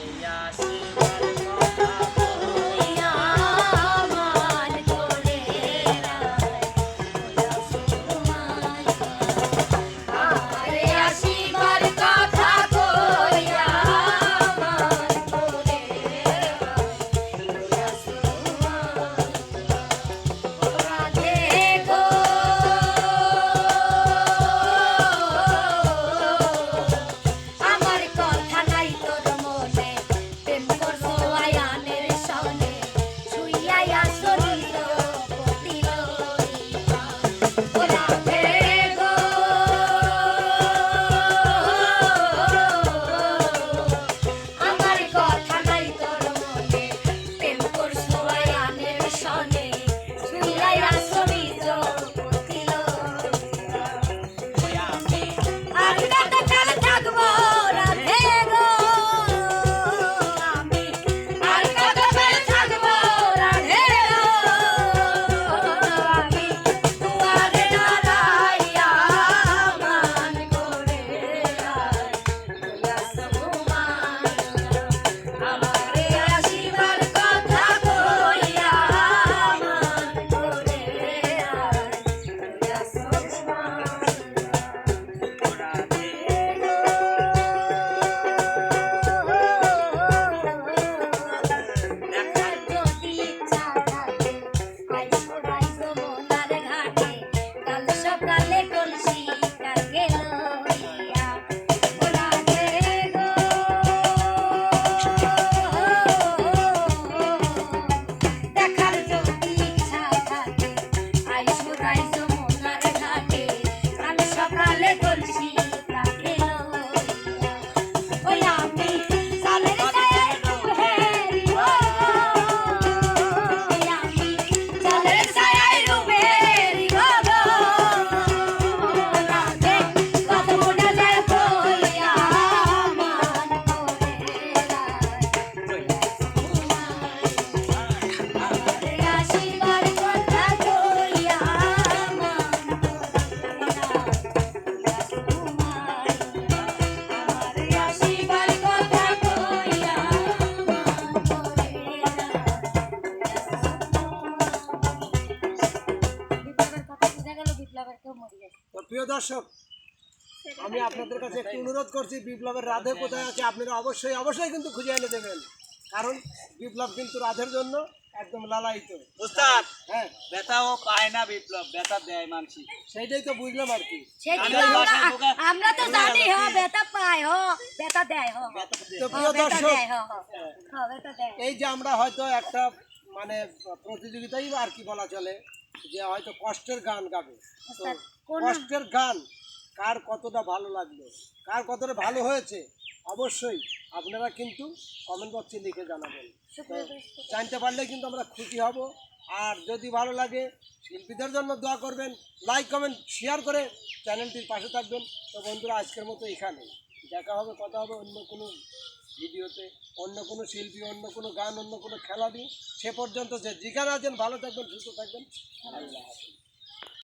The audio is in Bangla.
এই আসিবার see তো প্রিয় দর্শক আমি আপনাদের কাছে একটু অনুরোধ করছি বিপ্লবের রাধে কোথায় আছে আপনারা অবশ্যই অবশ্যই কিন্তু খুঁজে এনে দেবেন। কারণ বিপ্লব কিন্তু রাধের জন্য একদম লালায়িত। উস্তাদ হ্যাঁ। ব্যথাও পায় না বিপ্লব ব্যথা দেয় মানসি সেইটাই তো বুঝলাম আর কি। আমরা তো জানি হ বেটা পায় হ বেটা দেয় হ। তো প্রিয় দর্শক এই যে আমরা হয়তো একটা মানে প্রতিযোগিতাই আর কি বলা চলে। যে হয়তো কষ্টের গান গাবে। কষ্টের গান কার কতটা ভালো লাগল? কার কতটা ভালো হয়েছে? অবশ্যই আপনারা কিন্তু কমেন্ট বক্সে লিখে জানাবেন। জানতে পারলে কিন্তু আমরা খুশি হব। আর যদি ভালো লাগে শিল্পীদের জন্য দোয়া করবেন লাইক কমেন্ট শেয়ার করে চ্যানেলটির পাশে থাকবেন। তো বন্ধুরা আজকের মতো এখানে দেখা হবে, কথা হবে অন্য কোনো ভিডিওতে, অন্য কোনো শিল্পী, অন্য কোনো গান, অন্য কোনো খেলা দিয়ে সে পর্যন্ত যে যেখানে আছেন, ভালো থাকবেন, সুস্থ থাকবেন। আল্লাহ হাফেজ।